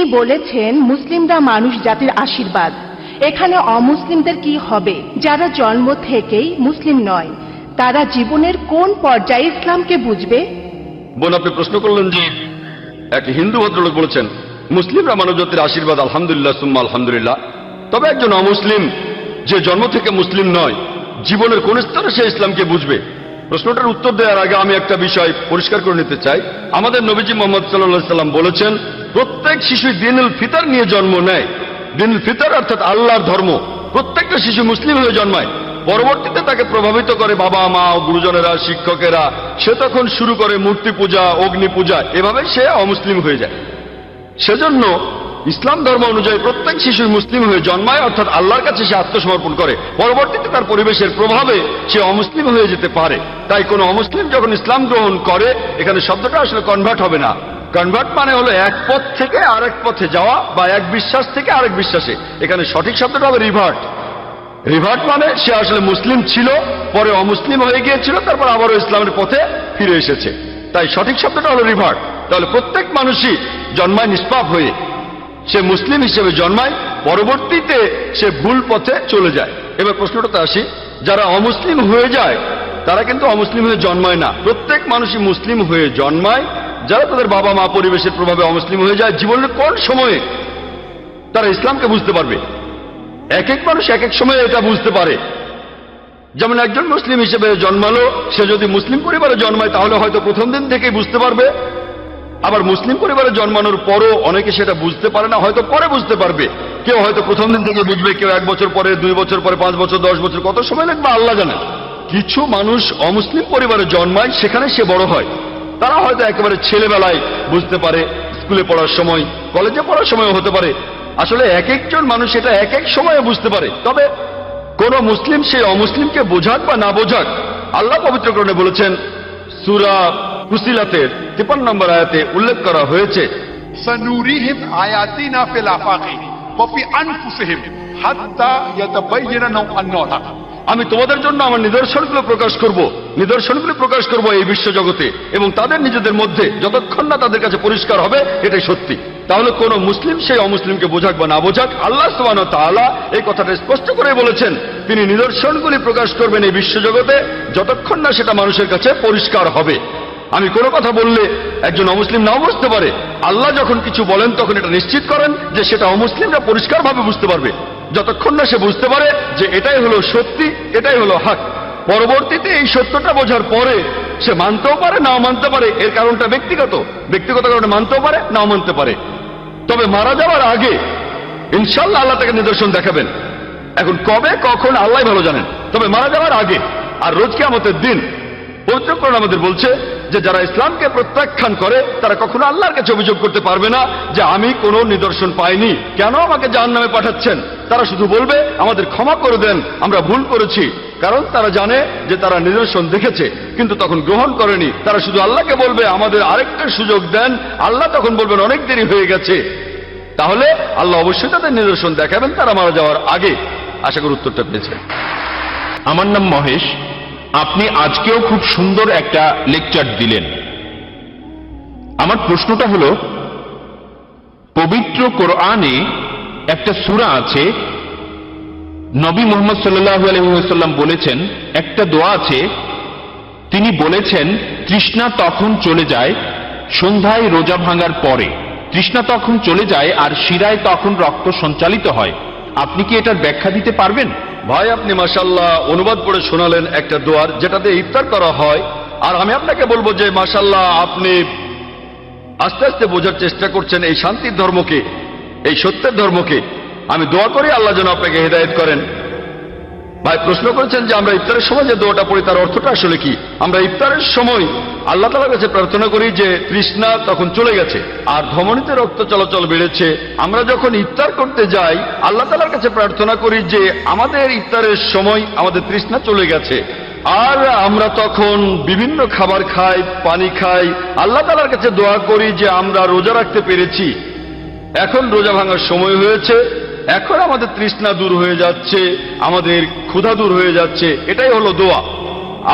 তিনি বলেছেন, মুসলিমরা মানুষ জাতির আশীর্বাদ। এখানে অমুসলিমদের কি হবে? যারা জন্ম থেকেই মুসলিম নয়, তারা জীবনের কোন পর্যায়ে ইসলামকে বুঝবে? বোন, আপনি প্রশ্ন করলেন যে এক হিন্দু ভদ্রলোক বলেছেন, মুসলিমরা মানবজাতির আশীর্বাদ, আলহামদুলিল্লাহ, সুম্মা আলহামদুলিল্লাহ। তবে একজন অমুসলিম যে জন্ম থেকে মুসলিম নয়, জীবনের কোন স্তরে সে ইসলামকে বুঝবে? প্রশ্নটার উত্তর দেওয়ার আগে আমি একটা বিষয় পরিষ্কার করে নিতে চাই। আমাদের নবীজি মোহাম্মদ সাল্লাহ সাল্লাম বলেছেন, প্রত্যেক শিশু দিনুল ফিতার নিয়ে জন্ম নেয়। দিনুল ফিতর অর্থাৎ আল্লাহর ধর্ম। প্রত্যেকটা শিশু মুসলিম হয়ে জন্মায়। পরবর্তীতে তাকে প্রভাবিত করে বাবা মা গুরুজনেরা, শিক্ষকেরা, সে তখন শুরু করে মূর্তি পূজা, অগ্নি পূজা। এভাবে সে অমুসলিম হয়ে যায়। সেজন্য ইসলাম ধর্ম অনুযায়ী প্রত্যেক শিশু মুসলিম হয়ে জন্মায়, অর্থাৎ আল্লাহর কাছে সে আত্মসমর্পণ করে। পরবর্তীতে তার পরিবেশের প্রভাবে সে অমুসলিম হয়ে যেতে পারে। তাই কোনো অমুসলিম যখন ইসলাম গ্রহণ করে, এখানে শব্দটা আসলে কনভার্ট হবে না। কনভার্ট মানে হলো এক পথ থেকে আরেক পথে যাওয়া বা এক বিশ্বাস থেকে আরেক বিশ্বাসে। এখানে সঠিক শব্দটা হবে রিভার্ট রিভার্ট মানে সে আসলে মুসলিম ছিল, পরে অমুসলিম হয়ে গিয়েছিল, তারপর আবারও ইসলামের পথে ফিরে এসেছে। তাই সঠিক শব্দটা হলো রিভার্ট তাহলে প্রত্যেক মানুষই জন্মায় নিষ্পাপ হয়ে সে মুসলিম হিসেবে জন্মায়, পরবর্তীতে সে ভুল পথে চলে যায়। এবার প্রশ্নটাতে আসি, যারা অমুসলিম হয়ে যায়, তারা কিন্তু অমুসলিম হয়ে জন্মায় না। প্রত্যেক মানুষই মুসলিম হয়ে জন্মায়। যারা তাদের বাবা মা পরিবেশের প্রভাবে অমুসলিম হয়ে যায়, জীবনের কোন সময়ে তারা ইসলামকে বুঝতে পারবে? এক এক মানুষ এক এক সময় এটা বুঝতে পারে। যেমন একজন মুসলিম হিসেবে জন্মালো, সে যদি মুসলিম পরিবারে জন্মায়, তাহলে হয়তো প্রথম দিন থেকেই বুঝতে পারবে আবার মুসলিম পরিবারে জন্মানোর পরও অনেকে সেটা বুঝতে পারে না, হয়তো পরে বুঝতে পারবে। কেউ হয়তো প্রথম দিন থেকে বুঝবে, কেউ এক বছর পরে, দুই বছর পরে, পাঁচ বছর, দশ বছর, কত সময় লাগবে, আল্লাহ জানে। কিছু মানুষ অমুসলিম পরিবারে জন্মায়, সেখানে সে বড় হয়। তারা হয়তো একেবারে ছেলেবেলায় বুঝতে পারে, স্কুলে পড়ার সময়, কলেজে পড়ার সময় হতে পারে। আসলে এক একজন মানুষ এটা এক এক সময়ে বুঝতে পারে। তবে কোন মুসলিম সেই অমুসলিমকে বোঝাক বা না বোঝাক, আল্লাহ পবিত্রকরণে বলেছেন, সুরা ফুসিলাতের তিপান্ন নম্বর আয়াতে উল্লেখ করা হয়েছে আমি তোমাদের জন্য আমার নিদর্শনগুলো প্রকাশ করব নিদর্শনগুলো প্রকাশ করব এই বিশ্বজগতে এবং তাদের নিজেদের মধ্যে যতক্ষণ না তাদের কাছে পরিষ্কার হবে এটাই সত্যি। তাহলে কোন মুসলিম সেই অমুসলিমকে বোঝাক বা না বোঝাক আল্লাহ সোহান তালা এই কথাটা স্পষ্ট করে বলেছেন তিনি নিদর্শনগুলি প্রকাশ করবেন এই বিশ্বজগতে যতক্ষণ না সেটা মানুষের কাছে পরিষ্কার হবে। আমি কোনো কথা বললে একজন অমুসলিম নাও বুঝতে পারে। আল্লাহ যখন কিছু বলেন, তখন এটা নিশ্চিত করেন যে সেটা অমুসলিমরা পরিষ্কারভাবে বুঝতে পারবে। যতক্ষণ না সে বুঝতে পারে যে এটাই হলো সত্যি, এটাই হলো হাক। পরবর্তীতে এই সত্যটা বোঝার পরে সে মানতেও পারে, নাও মানতে পারে। এর কারণটা ব্যক্তিগত। ব্যক্তিগত কারণে মানতেও পারে, নাও মানতে পারে। তবে মারা যাওয়ার আগে ইনশাল্লাহ আল্লাহ তাকে নিদর্শন দেখাবেন। এখন কবে, কখন আল্লাহ ভালো জানেন। তবে মারা যাওয়ার আগে আর রোজ আমাদের দিন পবিত্রকরণ আমাদের বলছে যে যারা ইসলামকে প্রত্যাখ্যান করে, তারা কখনো আল্লাহর কাছে অভিযোগ করতে পারবে না যে আমি কোনো নিদর্শন পাইনি। কেন আমাকে জাহান নামে পাঠাচ্ছেন? তারা শুধু বলবে, আমাদের ক্ষমা করে দেন, আমরা ভুল করেছি। কারণ তারা জানে যে তারা নিদর্শন দেখেছে, কিন্তু তখন গ্রহণ করেনি। তারা শুধু আল্লাহকে বলবে, আমাদের আরেকটা সুযোগ দেন। আল্লাহ তখন বলবেন, অনেক দেরি হয়ে গেছে। তাহলে আল্লাহ অবশ্যই তাদের নিদর্শন দেখাবেন, তারা মারা যাওয়ার আগে। আশা করি উত্তরটা পেয়েছেন আমার নাম মহেশ। আপনি আজকেও খুব সুন্দর একটা লেকচার দিলেন। আমার প্রশ্নটা হলো, পবিত্র কোরআনে একটা সূরা আছে, নবী মোহাম্মদ সাল্লাহ আলহিহাল্লাম বলেছেন, একটা দোয়া আছে, তিনি বলেছেন, তৃষ্ণা তখন চলে যায় সন্ধ্যায় রোজা ভাঙার পরে। তৃষ্ণা তখন চলে যায় আর শিরায় তখন রক্ত সঞ্চালিত হয়। আপনি কি এটার ব্যাখ্যা দিতে পারবেন? ভাই, আপনি মাসাল্লাহ অনুবাদ করে শোনালেন একটা দোয়ার, যেটাতে ইফতার করা হয়। আর আমি আপনাকে বলব যে মাসাল্লাহ আপনি আস্তে আস্তে বোঝার চেষ্টা করছেন এই শান্তির ধর্মকে, এই সত্যের ধর্মকে। আমি দোয়া করি আল্লাহ যেন আপনাকে হেদায়েত করেন। ভাই, প্রশ্ন করেছেন যে আমরা ইফতারের সময় যে দোয়াটা পড়ি, তার অর্থটা আসলে কি? আমরা ইফতারের সময় আল্লাহ তালার কাছে প্রার্থনা করি যে তৃষ্ণা তখন চলে গেছে, আর ধমনীতে রক্ত চলাচল বেড়েছে। আমরা যখন ইফতার করতে যাই, আল্লাহ তালার কাছে প্রার্থনা করি যে আমাদের ইফতারের সময় আমাদের তৃষ্ণা চলে গেছে। আর আমরা তখন বিভিন্ন খাবার খাই, পানি খাই, আল্লাহ তালার কাছে দোয়া করি যে আমরা রোজা রাখতে পেরেছি। এখন রোজা ভাঙার সময় হয়েছে এখন আমাদের তৃষ্ণা দূর হয়ে যাচ্ছে আমাদের ক্ষুধা দূর হয়ে যাচ্ছে এটাই হলো দোয়া।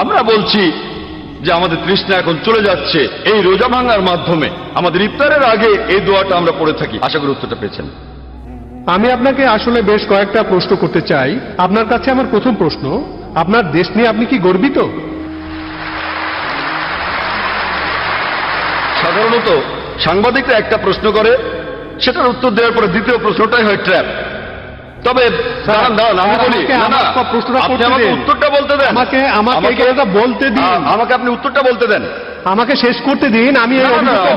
আমরা বলছি যে আমাদের তৃষ্ণা এখন চলে যাচ্ছে এই রোজা ভাঙার মাধ্যমে। আমাদের ইফতারের আগে এই দোয়াটা আমরা পড়ে থাকি। আশা করি উত্তরটা পেয়েছেন। আমি আপনাকে আসলে বেশ কয়েকটা প্রশ্ন করতে চাই। আপনার কাছে আমার প্রথম প্রশ্ন আপনার দেশ নিয়ে আপনি কি গর্বিত? সাধারণত সাংবাদিকরা একটা প্রশ্ন করে সেটার উত্তর দেওয়ার পরে দ্বিতীয় প্রশ্নটাই হয় ট্র্যাপ তবে দাঁড়ান দাঁড়ান আমি বলি আমাকে না, না, আমার প্রশ্নটা আপনি আমাকে উত্তরটা বলতে দেন। আমাকে আমাকে বলতে দিন। আমাকে আপনি উত্তরটা বলতে দেন। আমাকে শেষ করতে দিন আমি এই।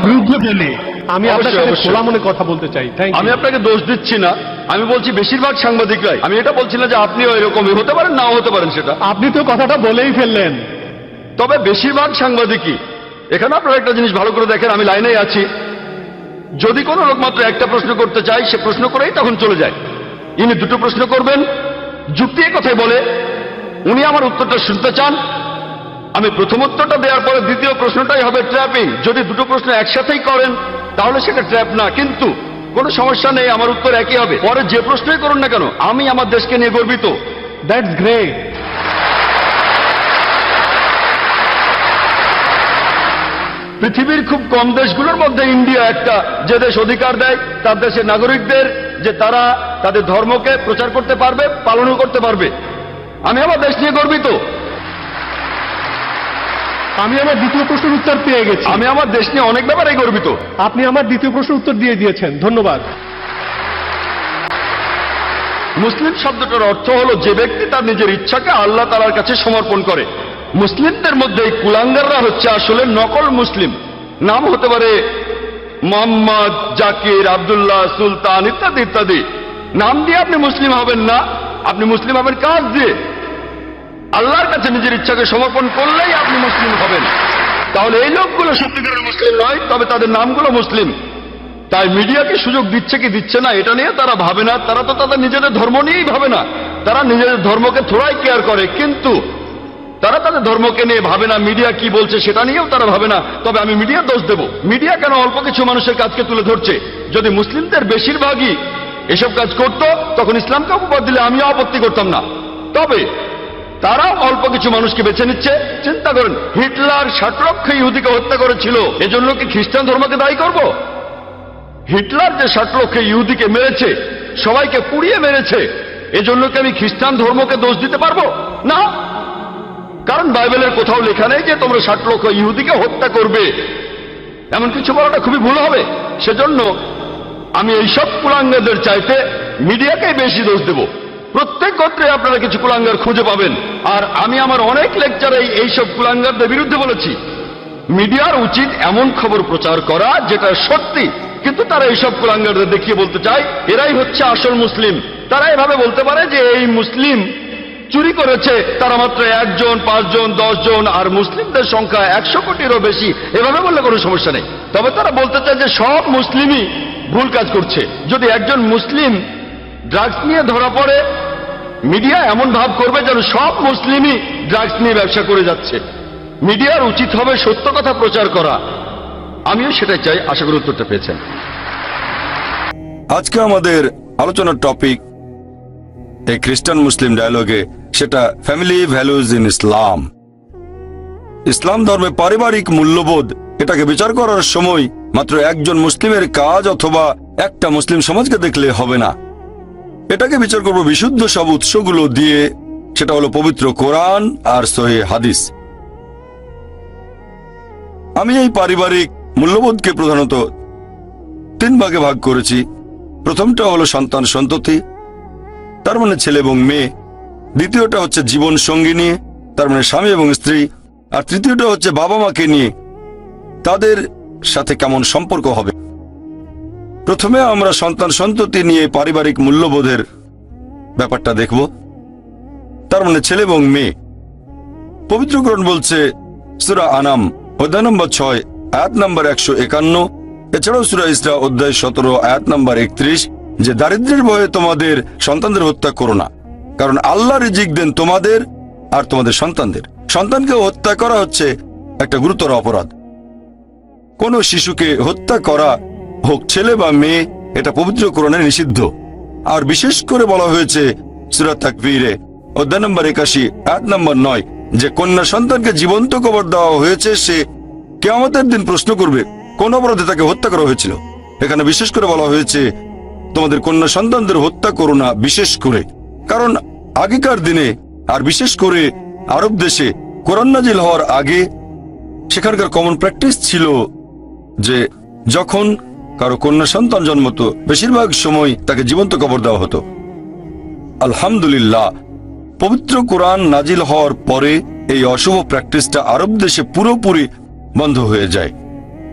বিরুদ্ধে বলি আমি আপনার সাথে খোলা মনে কথা বলতে চাই। আমি আপনাকে দোষ দিচ্ছি না। আমি বলছি বেশিরভাগ সাংবাদিকরাই। আমি এটা বলছি না যে আপনিও এরকমই হতে পারেন নাও হতে পারেন সেটা। আপনি তো কথাটা বলেই ফেললেন। তবে বেশিরভাগ সাংবাদিকই এখানে আপনারা একটা জিনিস ভালো করে দেখেন আমি লাইনেই আছি। যদি কোনো লোক মাত্র একটা প্রশ্ন করতে চায়, সে প্রশ্ন করেই তখন চলে যায়। ইনি দুটো প্রশ্ন করবেন, যুক্তি এই কথাই বলে, উনি আমার উত্তরটা শুনতে চান, আমি প্রথম উত্তরটা দেওয়ার পরে দ্বিতীয় প্রশ্নটাই হবে ট্র্যাপিং। যদি দুটো প্রশ্ন একসাথেই করেন, তাহলে সেটা ট্র্যাপ না, কিন্তু কোনো সমস্যা নেই, আমার উত্তর একই হবে। পরে যে প্রশ্নই করুন না কেন, আমি আমার দেশকে নিয়ে গর্বিত। That's great. পৃথিবীর খুব কম দেশগুলোর মধ্যে ইন্ডিয়া একটা যে দেশ অধিকার দেয় তার দেশের নাগরিকদের যে তারা তাদের ধর্মকে প্রচার করতে পারবে পালনও করতে পারবে। আমি আমার দেশ নিয়ে গর্বিত। আমি আমার দ্বিতীয় প্রশ্নের উত্তর পেয়ে গেছি। আমি আমার দেশ নিয়ে অনেক ব্যাপারে গর্বিত। আপনি আমার দ্বিতীয় প্রশ্নের উত্তর দিয়ে দিয়েছেন। ধন্যবাদ। মুসলিম শব্দটার অর্থ হলো যে ব্যক্তি তার নিজের ইচ্ছাকে আল্লাহ তালার কাছে সমর্পণ করে মুসলিমদের মধ্যে এই কুলাঙ্গাররা হচ্ছে আসলে নকল মুসলিম। নাম হতে পারে মোহাম্মদ, জাকির, আব্দুল্লাহ, সুলতান ইত্যাদি ইত্যাদি। নাম দিয়ে আপনি মুসলিম হবেন না। আপনি মুসলিম হবেন কাজ দিয়ে? আল্লাহর কাছে নিজের ইচ্ছাকে সমর্পণ করলেই আপনি মুসলিম হবেন। তাহলে এই লোকগুলো সত্যিকারের মুসলিম নয়, তবে তাদের নামগুলো মুসলিম। তাই মিডিয়াকে সুযোগ দিচ্ছে কি দিচ্ছে না, এটা নিয়ে তারা ভাবে না। তারা তো তাদের নিজেদের ধর্ম নিয়েই ভাবে না। তারা নিজেদের ধর্মকে থোড়াই কেয়ার করে। কিন্তু তারা তাদের ধর্মকে নিয়ে ভাবে না, মিডিয়া কি বলছে সেটা নিয়েও তারা ভাবে না। তবে আমি মিডিয়া দোষ দেব। মিডিয়া কেন অল্প কিছু মানুষের কাজকে তুলে ধরছে? যদি মুসলিমদের বেশিরভাগই এসব কাজ করত, তখন ইসলামকে অপবাদ দিলে আমিও আপত্তি করতাম না। তবে তারা অল্প কিছু মানুষকে বেছে নিচ্ছে। চিন্তা করেন, হিটলার ষাট লক্ষ ইহুদিকে হত্যা করেছিল। এজন্য কি খ্রিস্টান ধর্মকে দায়ী করব? হিটলার যে ষাট লক্ষ ইহুদিকে মেরেছে, সবাইকে পুড়িয়ে মেরেছে, এজন্য কি আমি খ্রিস্টান ধর্মকে দোষ দিতে পারব? না। কারণ বাইবেলের কোথাও লেখা নেই যে তোমরা ষাট লক্ষ ইহুদিকে হত্যা করবে। এমন কিছু বলাটা খুবই ভুল হবে। সেজন্য আমি এইসব কুলাঙ্গারদের চাইতে মিডিয়াকেই বেশি দোষ দেব। প্রত্যেক গোত্রে আপনারা কিছু কুলাঙ্গার খুঁজে পাবেন। আর আমি আমার অনেক লেকচারে এইসব কুলাঙ্গারদের বিরুদ্ধে বলেছি। মিডিয়ার উচিত এমন খবর প্রচার করা যেটা সত্যি। কিন্তু তারা এইসব কুলাঙ্গারদের দেখিয়ে বলতে চায়, এরাই হচ্ছে আসল মুসলিম। তারা এভাবে বলতে পারে যে এই মুসলিম চুরি করেছে। তারা মাত্র একজন, পাঁচজন জন আর মুসলিমদের সংখ্যা একশো কোটিরও বেশি। এভাবে বললে কোনো সমস্যা নেই। তবে তারা বলতে চায় যে সব মুসলিমই ভুল কাজ করছে। যদি একজন মুসলিম ড্রাগস নিয়ে ধরা পড়ে মিডিয়া এমন ভাব করবে যেন সব মুসলিমই ড্রাগস নিয়ে ব্যবসা করে যাচ্ছে। মিডিয়ার উচিত হবে সত্য কথা প্রচার করা। আমিও সেটাই চাই। আশা করি উত্তরটা পেয়েছেন। আজকে আমাদের আলোচনার টপিক এই খ্রিস্টান মুসলিম ডায়ালগে সেটা ফ্যামিলি ভ্যালুজ ইন ইসলাম ইসলাম ধর্মে পারিবারিক মূল্যবোধ, এটাকে বিচার করার সময় মাত্র একজন মুসলিমের কাজ অথবা একটা মুসলিম সমাজকে দেখলে হবে না। এটাকে বিচার করব বিশুদ্ধ সব উৎসগুলো দিয়ে, সেটা হলো পবিত্র কোরআন আর সহি হাদিস। আমি এই পারিবারিক মূল্যবোধকে প্রধানত তিন ভাগে ভাগ করেছি। প্রথমটা হলো সন্তান সন্ততি, তার মানে ছেলে এবং মেয়ে। দ্বিতীয়টা হচ্ছে জীবন সঙ্গী নিয়ে, তার মানে স্বামী এবং স্ত্রী। আর তৃতীয়টা হচ্ছে বাবা মাকে নিয়ে, তাদের সাথে কেমন সম্পর্ক হবে? প্রথমে আমরা সন্তান সন্ততি নিয়ে পারিবারিক মূল্যবোধের ব্যাপারটা দেখব। তার মানে ছেলে এবং মেয়ে। পবিত্রকরণ বলছে, সুরা আনাম, অধ্যায় নম্বর ছয়, আয়াত নম্বর একশো একান্ন। এছাড়াও সুরা ইসরা, অধ্যায় সতেরো, আয়াত নম্বর একত্রিশ, যে দারিদ্রের ভয়ে তোমাদের সন্তানদের হত্যা করো না। কারণ আল্লাহ রিজিক দেন তোমাদের আর তোমাদের সন্তানদের। সন্তানকে হত্যা করা হচ্ছে একটা গুরুতর অপরাধ। কোন শিশুকে হত্যা করা হোক, ছেলে বা মেয়ে, এটা পবিত্র করণে নিষিদ্ধ। আর বিশেষ করে বলা হয়েছে সুরাত তাকবীরে, অধ্যায় নম্বর একাশি, আয়াত নম্বর নয়, যে কন্যা সন্তানকে জীবন্ত কবর দেওয়া হয়েছে, সে কেয়ামতের দিন প্রশ্ন করবে, কোন অপরাধে তাকে হত্যা করা হয়েছিল? এখানে বিশেষ করে বলা হয়েছে, তোমাদের কন্যা সন্তানদের হত্যা করো না, বিশেষ করে। কারণ আগেকার দিনে, আর বিশেষ করে আরব দেশে কোরআন নাজিল হওয়ার আগে সেখানকার কমন প্র্যাকটিস ছিল যে যখন কারও কন্যা সন্তান জন্মতো, বেশিরভাগ সময় তাকে জীবন্ত কবর দেওয়া হতো। আলহামদুলিল্লাহ, পবিত্র কোরআন নাজিল হওয়ার পরে এই অশুভ প্র্যাকটিসটা আরব দেশে পুরোপুরি বন্ধ হয়ে যায়।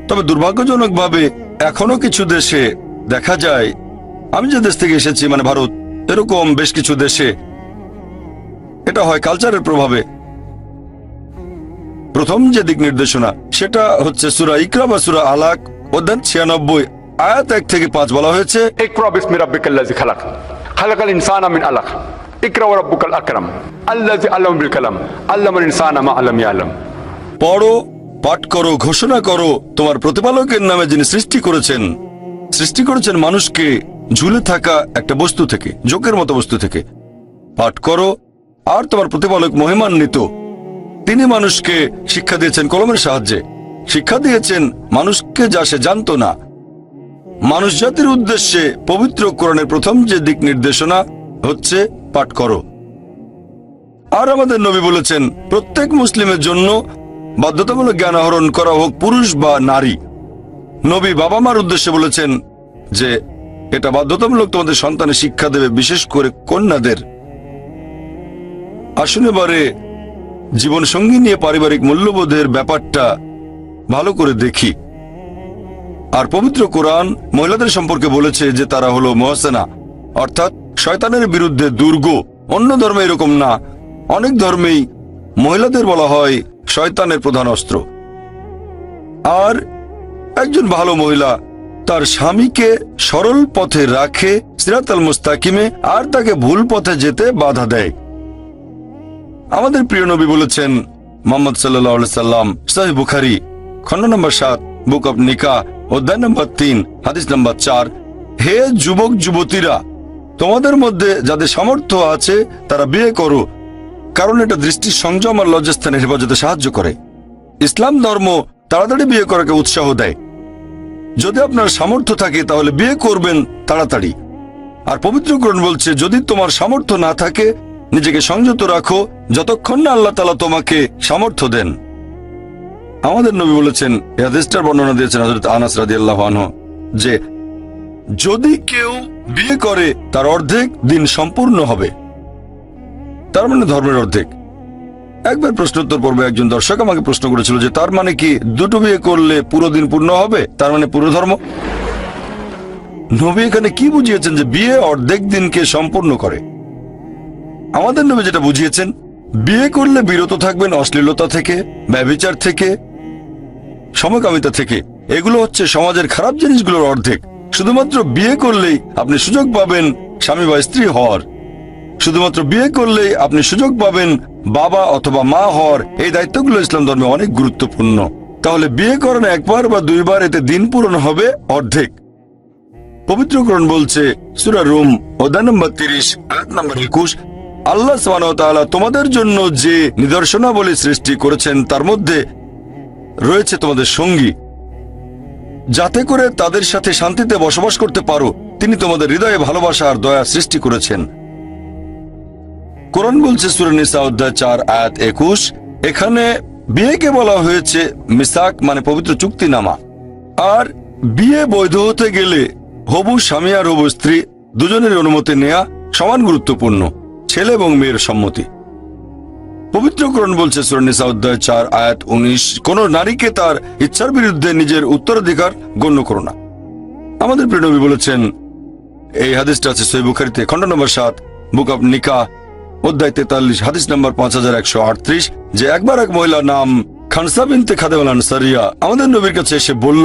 তবে দুর্ভাগ্যজনকভাবে এখনও কিছু দেশে দেখা যায়, আমি যে দেশ থেকে এসেছি মানে ভারত, এরকম বেশ কিছু দেশে সেটা হয় কালচারের প্রভাবে। প্রথম যে দিক নির্দেশনা সেটা হচ্ছে সুরা ইকরা বা সুরা আলাক অধ্যায় ছিয়ানব্বই আয়াত এক থেকে পাঁচ বলা হয়েছে ঘোষণা করো তোমার প্রতিপালকের নামে যিনি সৃষ্টি করেছেন। সৃষ্টি করেছেন মানুষকে ঝুলে থাকা একটা বস্তু থেকে জোকের মতো বস্তু থেকে। পাঠ করো আর তোমার প্রতিপালক মহিমান্বিত। তিনি মানুষকে শিক্ষা দিয়েছেন কলমের সাহায্যে। শিক্ষা দিয়েছেন মানুষকে যা সে জানতো না। মানুষ জাতির উদ্দেশ্যে পবিত্র কোরআনের প্রথম যে দিক নির্দেশনা হচ্ছে, পাঠ করো। আর আমাদের নবী বলেছেন, প্রত্যেক মুসলিমের জন্য বাধ্যতামূলক জ্ঞান আহরণ করা হোক, পুরুষ বা নারী। নবী বাবা মার উদ্দেশ্যে বলেছেন যে, এটা বাধ্যতামূলক তোমাদের সন্তানের শিক্ষা দেবে, বিশেষ করে কন্যাদের। আসুন এবারে জীবন সঙ্গী নিয়ে পারিবারিক মূল্যবোধের ব্যাপারটা ভালো করে দেখি। আর পবিত্র কোরআন মহিলাদের সম্পর্কে বলেছে যে তারা হলো মহসেনা। অর্থাৎ শয়তানের বিরুদ্ধে দুর্গ। অন্য ধর্মে এরকম না। অনেক ধর্মেই মহিলাদের বলা হয় শয়তানের প্রধান অস্ত্র। আর একজন ভালো মহিলা তার স্বামীকে সরল পথে রাখে সিরাতাল মুস্তাকিমে আর তাকে ভুল পথে যেতে বাধা দেয়। আমাদের প্রিয় নবী বলেছেন, মোহাম্মদ সাল্লাহ সাল্লাম সাহি বুখারি খন্ড নম্বর সাত, বুক অব নিকা, অধ্যায় নম্বর তিন, হাদিস নম্বর চার, হে যুবক যুবতীরা, তোমাদের মধ্যে যাদের সামর্থ্য আছে, তারা বিয়ে করো, কারণ এটা দৃষ্টি সংযম আর লজ্জাস্থানের হেফাজতে সাহায্য করে। ইসলাম ধর্ম তাড়াতাড়ি বিয়ে করাকে উৎসাহ দেয়। যদি আপনার সামর্থ্য থাকে, তাহলে বিয়ে করবেন তাড়াতাড়ি। আর পবিত্রকরণ বলছে, যদি তোমার সামর্থ্য না থাকে, নিজেকে সংযত রাখো যতক্ষণ না আল্লাহ তালা তোমাকে সামর্থ্য দেন। আমাদের নবী বলেছেন, এ হাদিসটার বর্ণনা দিয়েছেন হজরত আনাস রাদি আল্লাহ যে, যদি কেউ বিয়ে করে, তার অর্ধেক দিন সম্পূর্ণ হবে। তার মানে ধর্মের অর্ধেক। একবার প্রশ্নোত্তর পর্বে একজন দর্শক আমাকে প্রশ্ন করেছিল যে, তার মানে কি দুটো বিয়ে করলে পুরো দিন পূর্ণ হবে? তার মানে পুরো ধর্ম? নবী এখানে কি বুঝিয়েছেন যে, বিয়ে অর্ধেক দিনকে সম্পূর্ণ করে? আমাদের নবী যেটা বুঝিয়েছেন বিয়ে করলে বিরত থাকবেন অশ্লীলতা থেকে, ব্যবিচার থেকে, সমকামিতা থেকে। এগুলো হচ্ছে সমাজের খারাপ জিনিসগুলোর অর্ধেক। শুধুমাত্র বিয়ে করলেই আপনি সুযোগ পাবেন স্বামী বা স্ত্রী হওয়ার। শুধুমাত্র বিয়ে করলেই আপনি সুযোগ পাবেন বাবা অথবা মা হওয়ার। এই দায়িত্বগুলো ইসলাম ধর্মে অনেক গুরুত্বপূর্ণ। তাহলে বিয়ে করেন একবার বা দুইবার এতে দিন পূরণ হবে অর্ধেক। পবিত্রকরণ বলছে, সুরা রুম ও অধ্যায় নম্বর তিরিশ, আয়াত নম্বর একুশ আল্লাহ তোমাদের জন্য যে নিদর্শনাবলী সৃষ্টি করেছেন, তার মধ্যে রয়েছে তোমাদের সঙ্গী। যাতে করে তাদের সাথে শান্তিতে বসবাস করতে পারো, তিনি তোমাদের হৃদয়ে ভালোবাসা আর দয়া সৃষ্টি করেছেন। কোরআন বলছে সুরানিসা অধ্যায় চার, আয়াত একুশ, এখানে বিয়েকে বলা হয়েছে মিসাক মানে পবিত্র চুক্তিনামা। আর বিয়ে বৈধ হতে গেলে হবু, স্বামী আর হবু স্ত্রী দুজনের অনুমতি নেয়া সমান গুরুত্বপূর্ণ। ছেলে এবং মেয়ের সম্মতি। পবিত্রকরণ বলছে সুরানিসা অধ্যায় চার, আয়াত উনিশ, কোন নারীকে তার ইচ্ছার বিরুদ্ধে নিজের উত্তরাধিকার গণ্য করো না। আমাদের প্রিয়নবী বলেছেন, এই হাদিসটা আছে সই বুখারিতে, খণ্ড নম্বর সাত, বুক অব নিকা অধ্যায় তেতাল্লিশ, হাদিস নম্বর পাঁচ হাজার একশো আটত্রিশ, যে একবার এক মহিলা নাম খানসা বিনতে খাদেওয়াল আনসারিয়া, আমাদের নবীর কাছে এসে বলল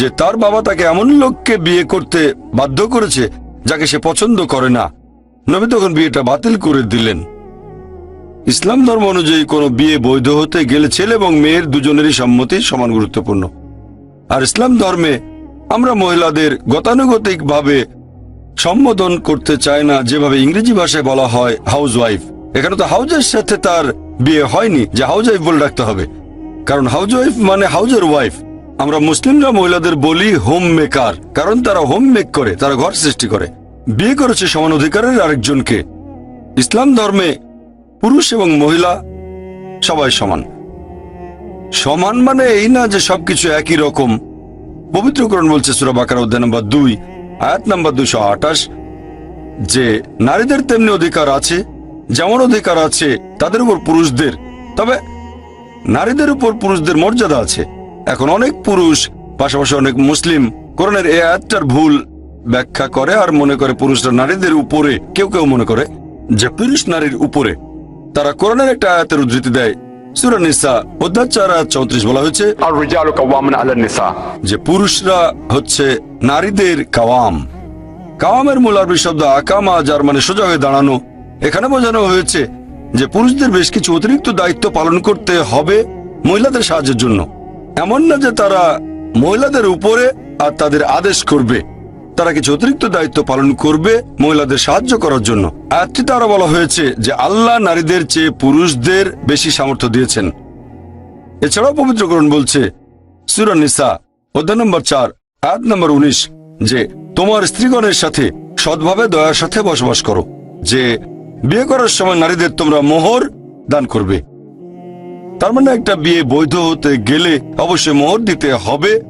যে তার বাবা তাকে এমন লোককে বিয়ে করতে বাধ্য করেছে যাকে সে পছন্দ করে না। নবী তখন বিয়েটা বাতিল করে দিলেন। ইসলাম ধর্ম অনুযায়ী কোনো বিয়ে বৈধ হতে গেলে ছেলে এবং মেয়ের দুজনেরই সম্মতি সমান গুরুত্বপূর্ণ। আর ইসলাম ধর্মে আমরা মহিলাদের গতানুগতিক ভাবে সম্বোধন করতে চাই না, যেভাবে ইংরেজি ভাষায় বলা হয় হাউস ওয়াইফ এখানে তো হাউজের সাথে তার বিয়ে হয়নি, যে হাউজ ওয়াইফ বলে রাখতে হবে। কারণ হাউজ ওয়াইফ মানে হাউজের ওয়াইফ আমরা মুসলিমরা মহিলাদের বলি হোম মেকার কারণ তারা হোম মেক করে, তারা ঘর সৃষ্টি করে। বিয়ে করেছে সমান অধিকারের আরেকজনকে। ইসলাম ধর্মে পুরুষ এবং মহিলা সবাই সমান। সমান মানে এই না যে সবকিছু একই রকম। পবিত্রকরণ বলছে, সুরা বাকার অধ্যায় নম্বর দুই, আয়াত নম্বর দুশো আঠাশ, যে নারীদের তেমনি অধিকার আছে, যেমন অধিকার আছে তাদের উপর পুরুষদের। তবে নারীদের উপর পুরুষদের মর্যাদা আছে। এখন অনেক পুরুষ, পাশাপাশি অনেক মুসলিম। কোরআনের এই আয়াতটার ভুল ব্যাখ্যা করে আর মনে করে পুরুষরা নারীদের উপরে কেউ কেউ মনে করে যে পুরুষ নারীর উপরে। তারা কোরআনের একটা আয়াতের উদ্ধৃতি দেয়। কাওয়ামের মূল আরবি শব্দ আকামা মানে সোজা হয়ে দাঁড়ানো। এখানে বোঝানো হয়েছে যে পুরুষদের বেশ কিছু অতিরিক্ত দায়িত্ব পালন করতে হবে মহিলাদের সাহায্যের জন্য। এমন না যে তারা মহিলাদের উপরে আর তাদের আদেশ করবে। তারা কিছু অতিরিক্ত দায়িত্ব পালন করবে মহিলাদের সাহায্য করার জন্য। আয়াতটিতে আরও বলা হয়েছে যে, আল্লাহ নারীদের চেয়ে পুরুষদের বেশি সামর্থ্য দিয়েছেন। এছাড়াও পবিত্রকরণ বলছে সুরানিসা অধ্যায় নম্বর চার, আয়াত নম্বর উনিশ, যে, তোমার স্ত্রীগণের সাথে সৎভাবে দয়ার সাথে বসবাস করো, যে, বিয়ে করার সময় নারীদের তোমরা মোহর দান করবে। তার মানে একটা বিয়ে বৈধ হতে গেলে অবশ্যই মোহর দিতে হবে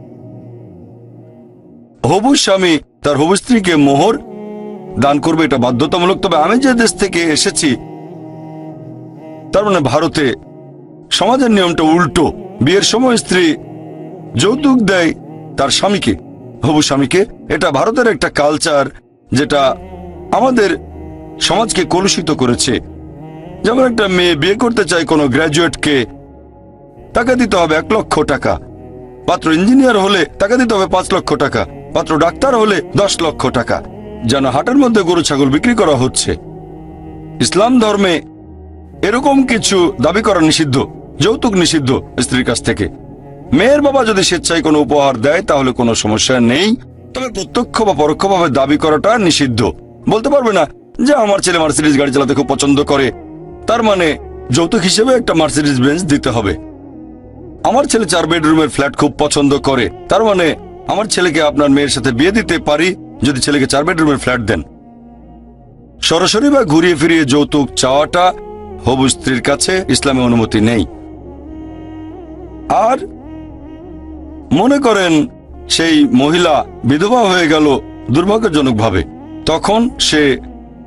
হবু স্বামী তার হবু স্ত্রীকে মোহর দান করবে, এটা বাধ্যতামূলক। তবে আমি যে দেশ থেকে এসেছি, তার মানে ভারতে সমাজের নিয়মটা উল্টো। বিয়ের সময় স্ত্রী যৌতুক দেয় তার স্বামীকে, হবু স্বামীকে। এটা ভারতের একটা কালচার যেটা আমাদের সমাজকে কলুষিত করেছে। যেমন একটা মেয়ে বিয়ে করতে চায় কোনো গ্র্যাজুয়েটকে, টাকা দিতে হবে এক লক্ষ টাকা। পাত্র ইঞ্জিনিয়ার হলে টাকা দিতে হবে পাঁচ লক্ষ টাকা। পাত্র ডাক্তার হলে দশ লক্ষ টাকা। যেন হাটের মধ্যে গরু ছাগল বিক্রি করা হচ্ছে। ইসলাম ধর্মে এরকম কিছু দাবি করা নিষিদ্ধ, যৌতুক নিষিদ্ধ স্ত্রীর কাছ থেকে। মেয়ের বাবা যদি স্বেচ্ছায় কোনো উপহার দেয়, তাহলে কোনো সমস্যা নেই। তবে প্রত্যক্ষ বা পরোক্ষভাবে দাবি করাটা নিষিদ্ধ। বলতে পারবে না যে আমার ছেলে মার্সিডিজ গাড়ি চালাতে খুব পছন্দ করে। তার মানে যৌতুক হিসেবে একটা মার্সিডিজ বেঞ্চ দিতে হবে। আমার ছেলে চার বেডরুমের ফ্ল্যাট খুব পছন্দ করে। তার মানে আমার ছেলেকে আপনার মেয়ের সাথে বিয়ে দিতে পারি? যদি ছেলেকে চার বেডরুমের ফ্ল্যাট দেন। সরাসরি বা ঘুরিয়ে ফিরিয়ে যৌতুক চাওয়াটা হবু স্ত্রীর কাছে ইসলামে অনুমতি নেই। আর মনে করেন সেই মহিলা বিধবা হয়ে গেল দুর্ভাগ্যজনকভাবে। তখন সে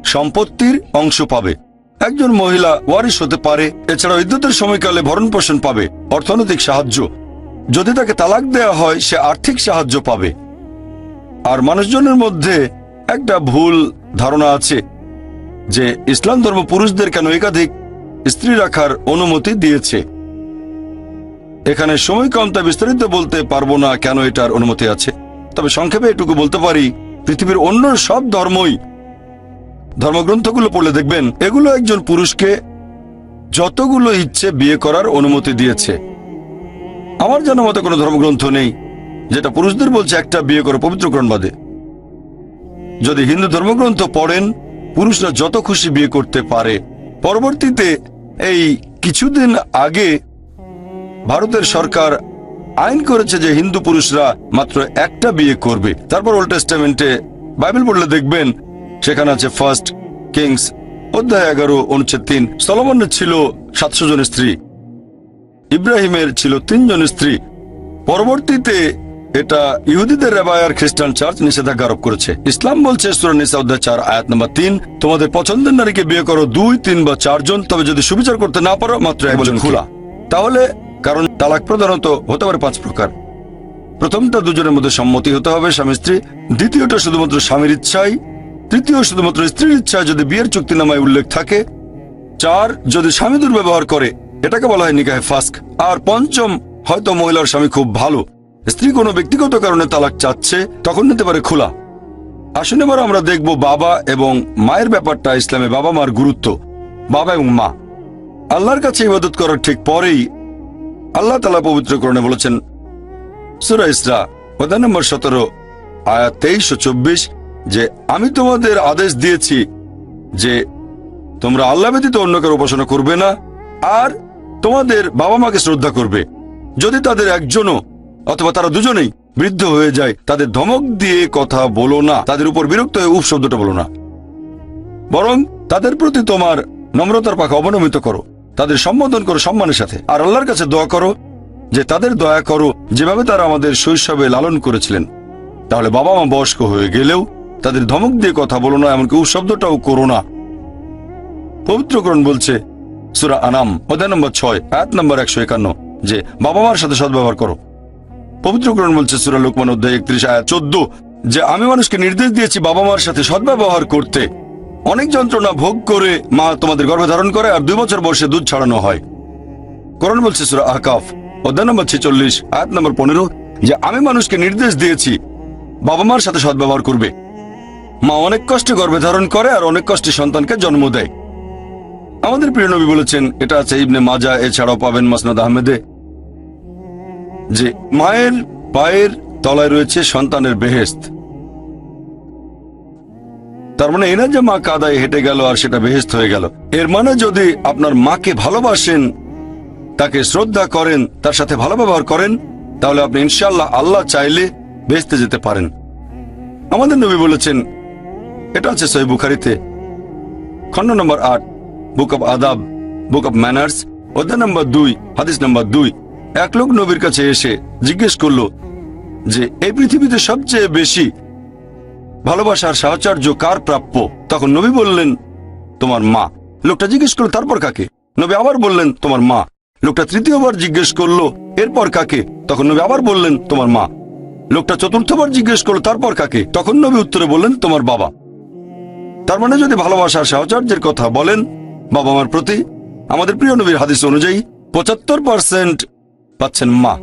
সম্পত্তির অংশ পাবে। একজন মহিলা ওয়ারিশ হতে পারে, এছাড়াও ইদ্যুতের সময়কালে ভরণ পোষণ পাবে, অর্থনৈতিক সাহায্য। যদি তাকে তালাক দেওয়া হয়, সে আর্থিক সাহায্য পাবে। আর মানুষজনের মধ্যে একটা ভুল ধারণা আছে যে ইসলাম ধর্ম পুরুষদের কেন একাধিক স্ত্রী রাখার অনুমতি দিয়েছে। এখানে সময় কম তা বিস্তারিত বলতে পারব না কেন এটার অনুমতি আছে। তবে সংক্ষেপে এটুকু বলতে পারি, পৃথিবীর অন্য সব ধর্মই ধর্মগ্রন্থগুলো পড়লে দেখবেন, এগুলো একজন পুরুষকে যতগুলো ইচ্ছে বিয়ে করার অনুমতি দিয়েছে। আমার জানা মতে কোনো ধর্মগ্রন্থ নেই, যেটা পুরুষদের বলছে একটা বিয়ে করো পবিত্রকরণ বাদে। যদি হিন্দু ধর্মগ্রন্থ পড়েন, পুরুষরা যত খুশি বিয়ে করতে পারে। পরবর্তীতে এই কিছুদিন আগে ভারতের সরকার আইন করেছে যে হিন্দু পুরুষরা মাত্র একটা বিয়ে করবে। তারপর ওল্ড টেস্টামেন্টে বাইবেল পড়লে দেখবেন, সেখানে আছে ফার্স্ট কিংস অধ্যায় এগারো অনুচ্ছেদ তিন। সলমনের ছিল সাতশো জন স্ত্রী। ইব্রাহিমের ছিল তিনজন স্ত্রী। পরবর্তীতে এটা ইহুদিদের রেবায়ার খ্রিস্টান চার্চ নিষেধাজ্ঞা আরোপ করেছে। ইসলাম বলছে সুরানিসা অধ্যায় চার, আয়াত নম্বর তিন, তোমাদের পছন্দের নারীকে বিয়ে করো দুই, তিন বা চারজন, তবে যদি সুবিচার করতে না পারো, মাত্র একজন খোলা। তাহলে কারণ তালাক প্রধানত হতে পারে পাঁচ প্রকার। প্রথমটা দুজনের মধ্যে সম্মতি হতে হবে, স্বামী স্ত্রী। দ্বিতীয়টা শুধুমাত্র স্বামীর ইচ্ছাই। তৃতীয় শুধুমাত্র স্ত্রীর ইচ্ছায় যদি বিয়ের চুক্তিনামায় উল্লেখ থাকে। চার, যদি স্বামী দুর্ব্যবহার করে এটাকে বলা হয় নিকাহে ফাস্ক। আর পঞ্চম, হয়তো মহিলার স্বামী খুব ভালো। স্ত্রী কোনো ব্যক্তিগত কারণে তালাক চাচ্ছে, তখন নিতে পারে খোলা। আসুন এবার আমরা দেখব বাবা এবং মায়ের ব্যাপারটা, ইসলামে বাবা মার গুরুত্ব, বাবা এবং মা। আল্লাহর কাছে ইবাদত করার ঠিক পরেই আল্লাহ তালা পবিত্রকরণে বলেছেন, সুরা ইসরা অধ্যায় নম্বর সতেরো আয়া তেইশ ও চব্বিশ, যে আমি তোমাদের আদেশ দিয়েছি যে তোমরা আল্লাহ ব্যতীত অন্য উপাসনা করবে না, আর তোমাদের বাবা মাকে শ্রদ্ধা করবে। যদি তাদের একজনও অথবা তারা দুজনেই বৃদ্ধ হয়ে যায়, তাদের ধমক দিয়ে কথা বলো না। তাদের উপর বিরক্ত হয়ে উপ শব্দটা বলো না। বরং তাদের প্রতি তোমার নম্রতার পাখা অবনমিত করো। তাদের সম্বোধন করো সম্মানের সাথে। আর আল্লাহর কাছে দোয়া করো যে তাদের দয়া করো, যেভাবে তারা আমাদের শৈশবে লালন করেছিলেন। তাহলে বাবা মা বয়স্ক হয়ে গেলেও তাদের ধমক দিয়ে কথা বলো না, এমনকি উপ শব্দটাও করো না। পবিত্রকরণ বলছে সুরা আনাম, অধ্যায় নম্বর ছয়, আয়াত নম্বর একশো একান্ন, যে বাবা মার সাথে সদ্ব্যবহার করো। পবিত্রকরণ বলছে, সুরা লোকমান অধ্যায় একত্রিশ, আয়াত চোদ্দ, যে আমি মানুষকে নির্দেশ দিয়েছি বাবা মার সাথে সদ্ব্যবহার করতে। অনেক যন্ত্রণা ভোগ করে মা তোমাদের গর্ভে ধারণ করে আর দুই বছর বয়সে দুধ ছাড়ানো হয়। করণ বলছে, সুরা আকাফ অধ্যায় নম্বর ছেচল্লিশ, আয়াত নম্বর পনেরো, যে আমি মানুষকে নির্দেশ দিয়েছি বাবা মার সাথে সদ্ব্যবহার করবে। মা অনেক কষ্টে গর্ভে ধারণ করে আর অনেক কষ্টে সন্তানকে জন্ম দেয়। আমাদের প্রিয় নবী বলেছেন, এটা আছে ইবনে মাজা এছাড়াও পাবেন মাসনাদ আহমেদে, যে মায়ের পায়ের তলায় রয়েছে সন্তানের বেহেস্ত তার মানে এনা যে মা কাদায় হেঁটে গেল আর সেটা বেহেস্ত হয়ে গেল। এর মানে যদি আপনার মাকে ভালোবাসেন, তাকে শ্রদ্ধা করেন, তার সাথে ভালো ব্যবহার করেন, তাহলে আপনি ইনশাল্লাহ আল্লাহ চাইলে বেহেস্তে যেতে পারেন। আমাদের নবী বলেছেন, এটা আছে সহি বুখারিতে, খণ্ড নম্বর আট। বুক অব আদাব বুক অব ম্যানার্স অধ্যায় নম্বর দুই, হাদিস নম্বর দুই। এক লোক নবীর কাছে এসে জিজ্ঞেস করল যে এই পৃথিবীতে সবচেয়ে বেশি ভালোবাসার সাহচর্য কার প্রাপ্য? তখন নবী বললেন, তোমার মা। লোকটা জিজ্ঞেস করল, তারপর কাকে? নবী আবার বললেন, তোমার মা। লোকটা তৃতীয়বার জিজ্ঞেস করল, এরপর কাকে? তখন নবী আবার বললেন, তোমার মা। লোকটা চতুর্থবার জিজ্ঞেস করল, তারপর কাকে? তখন নবী উত্তরে বললেন, তোমার বাবা। তার মানে যদি ভালোবাসার সাহচর্যের কথা বলেন বাবা মার প্রতি আমাদের প্রিয় নবীর হাদিস অনুযায়ী পঁচাত্তর পার্সেন্ট পাচ্ছেন মা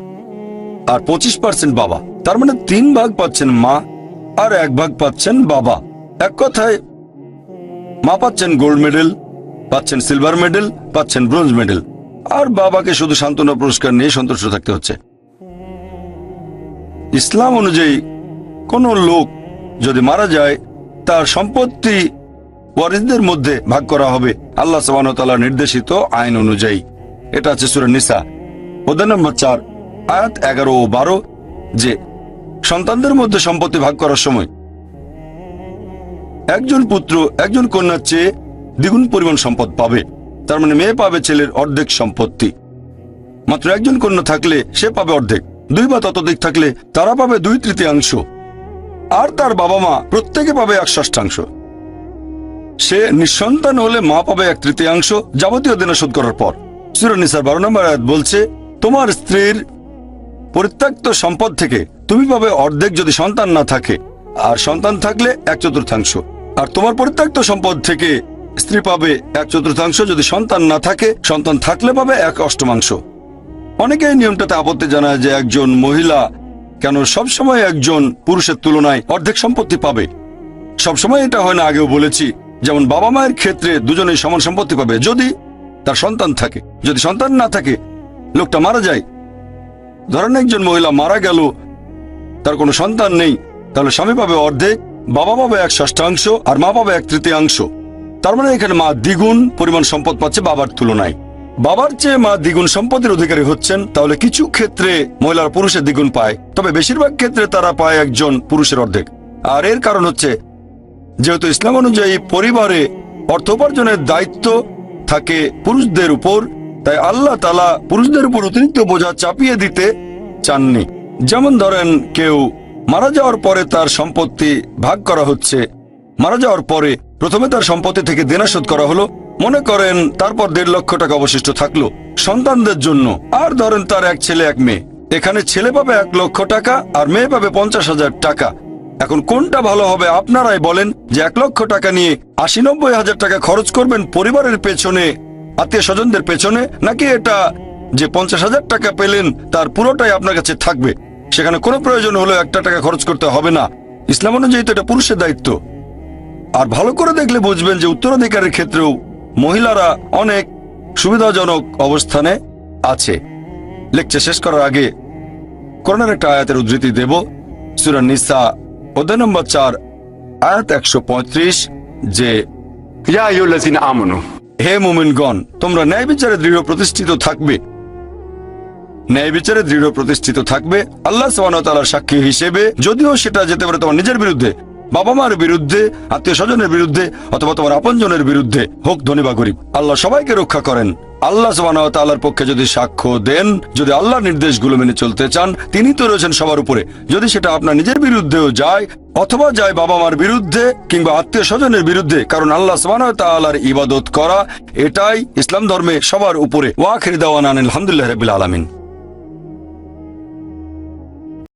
আর পঁচিশ পার্সেন্ট বাবা। তার মানে তিন ভাগ পাচ্ছেন মা আর এক ভাগ পাচ্ছেন বাবা। এক কথায়, মা পাচ্ছেন গোল্ড মেডেল পাচ্ছেন সিলভার মেডেল পাচ্ছেন ব্রোঞ্জ মেডেল আর বাবাকে শুধু সান্ত্বনা পুরস্কার নিয়ে সন্তুষ্ট থাকতে হচ্ছে। ইসলাম অনুযায়ী কোন লোক যদি মারা যায়, তার সম্পত্তি ওয়ারিসদের মধ্যে ভাগ করা হবে। আল্লাহ সবানতাল্লাহ নির্দেশিত আইন অনুযায়ী। এটা আছে সুরা নিসা। অধ্যায় নম্বর চার, আয়াত এগারো ও বারো, যে সন্তানদের মধ্যে সম্পত্তি ভাগ করার সময় একজন পুত্র একজন কন্যার চেয়ে দ্বিগুণ পরিমাণ সম্পদ পাবে। তার মানে মেয়ে পাবে ছেলের অর্ধেক সম্পত্তি। মাত্র একজন কন্যা থাকলে সে পাবে অর্ধেক। দুই বা ততোধিক থাকলে তারা পাবে দুই তৃতীয়াংশ। আর তার বাবা মা প্রত্যেকে পাবে এক ষষ্ঠাংশ। সে নিঃসন্তান হলে মা পাবে এক তৃতীয়াংশ যাবতীয় দিনে শোধ করার পর। সুরনিসার বারো নম্বর আয়াত বলছে, তোমার স্ত্রীর পরিত্যক্ত সম্পদ থেকে তুমি পাবে অর্ধেক যদি সন্তান না থাকে। আর সন্তান থাকলে এক চতুর্থাংশ। আর তোমার পরিত্যক্ত সম্পদ থেকে স্ত্রী পাবে এক চতুর্থাংশ যদি সন্তান না থাকে, সন্তান থাকলে পাবে এক অষ্টমাংশ। অনেকে এই নিয়মটাতে আপত্তি জানায় যে একজন মহিলা কেন সবসময় একজন পুরুষের তুলনায় অর্ধেক সম্পত্তি পাবে। সবসময় এটা হয় না, আগেও বলেছি। যেমন বাবা মায়ের ক্ষেত্রে দুজনেই সমান সম্পত্তি পাবে, যদি তার সন্তান থাকে। যদি সন্তান না থাকে, লোকটা মারা যায়। ধরেন একজন মহিলা মারা গেল, তার কোনো সন্তান নেই, তাহলে স্বামী পাবে অর্ধেক, বাবা পাবে এক ষষ্ঠাংশ, আর মা পাবে এক তৃতীয়াংশ। তার মানে এখানে মা দ্বিগুণ পরিমাণ সম্পদ পাচ্ছে বাবার তুলনায়। বাবার চেয়ে মা দ্বিগুণ সম্পদের অধিকারী হচ্ছেন, তাহলে কিছু ক্ষেত্রে মহিলার পুরুষের দ্বিগুণ পায়, তবে বেশিরভাগ ক্ষেত্রে তারা পায় একজন পুরুষের অর্ধেক। আর এর কারণ হচ্ছে যেহেতু ইসলাম অনুযায়ী পরিবারে অর্থ উপার্জনের দায়িত্ব থাকে পুরুষদের উপর, তাই আল্লাহ তালা পুরুষদের উপর অতিরিক্ত বোঝা চাপিয়ে দিতে চাননি। যেমন ধরেন কেউ মারা যাওয়ার পরে তার সম্পত্তি ভাগ করা হচ্ছে। মারা যাওয়ার পরে প্রথমে তার সম্পত্তি থেকে দেনা শোধ করা হলো। মনে করেন তারপর দেড় লক্ষ টাকা অবশিষ্ট থাকল সন্তানদের জন্য। আর ধরেন তার এক ছেলে, এক মেয়ে। এখানে ছেলে পাবে এক লক্ষ টাকা আর মেয়ে পাবে পঞ্চাশ হাজার টাকা। এখন কোনটা ভালো হবে আপনারাই বলেন যে এক লক্ষ টাকা নিয়ে আশি নব্বই হাজার টাকা খরচ করবেন পরিবারের পেছনে, আত্মীয় স্বজনদের পেছনে, নাকি এটা যে পঞ্চাশ হাজার টাকা পেলেন তার পুরোটাই আপনার কাছে থাকবে? সেখানে কোনো প্রয়োজন হলো একটা টাকা খরচ করতে হবে না। ইসলাম অনুযায়ী তো এটা পুরুষের দায়িত্ব। আর ভালো করে দেখলে বুঝবেন যে উত্তরাধিকারের ক্ষেত্রেও মহিলারা অনেক সুবিধাজনক অবস্থানে আছে। লেকচার শেষ করার আগে করোনার একটা আয়াতের উদ্ধৃতি দেব। সুরা নিসা অধ্যায় নম্বর চার, আয়াত একশো যে হে মোমিনগণ, তোমরা ন্যায় বিচারে দৃঢ় প্রতিষ্ঠিত থাকবে। ন্যায় বিচারে দৃঢ় প্রতিষ্ঠিত থাকবে আল্লাহ সোহানতালার সাক্ষী হিসেবে, যদিও সেটা যেতে পারে তোমার নিজের বিরুদ্ধে বাবা মার বিরুদ্ধে আত্মীয় স্বজনের বিরুদ্ধে, অথবা তোমার আপনজনের বিরুদ্ধে, হোক ধনী বা গরিব, আল্লাহ সবাইকে রক্ষা করেন। আল্লাহ তাআলার পক্ষে যদি সাক্ষ্য দেন, যদি আল্লাহ নির্দেশগুলো মেনে চলতে চান, তিনি তো রয়েছেন সবার উপরে। যদি সেটা আপনার নিজের বিরুদ্ধেও যায়, অথবা যায় বাবা মার বিরুদ্ধে কিংবা আত্মীয় স্বজনের বিরুদ্ধে, কারণ আল্লাহ সবানার ইবাদত করা, এটাই ইসলাম ধর্মে সবার উপরে। ওয়াখির দাওয়ানা আলহামদুলিল্লাহ রবিল আলামিন।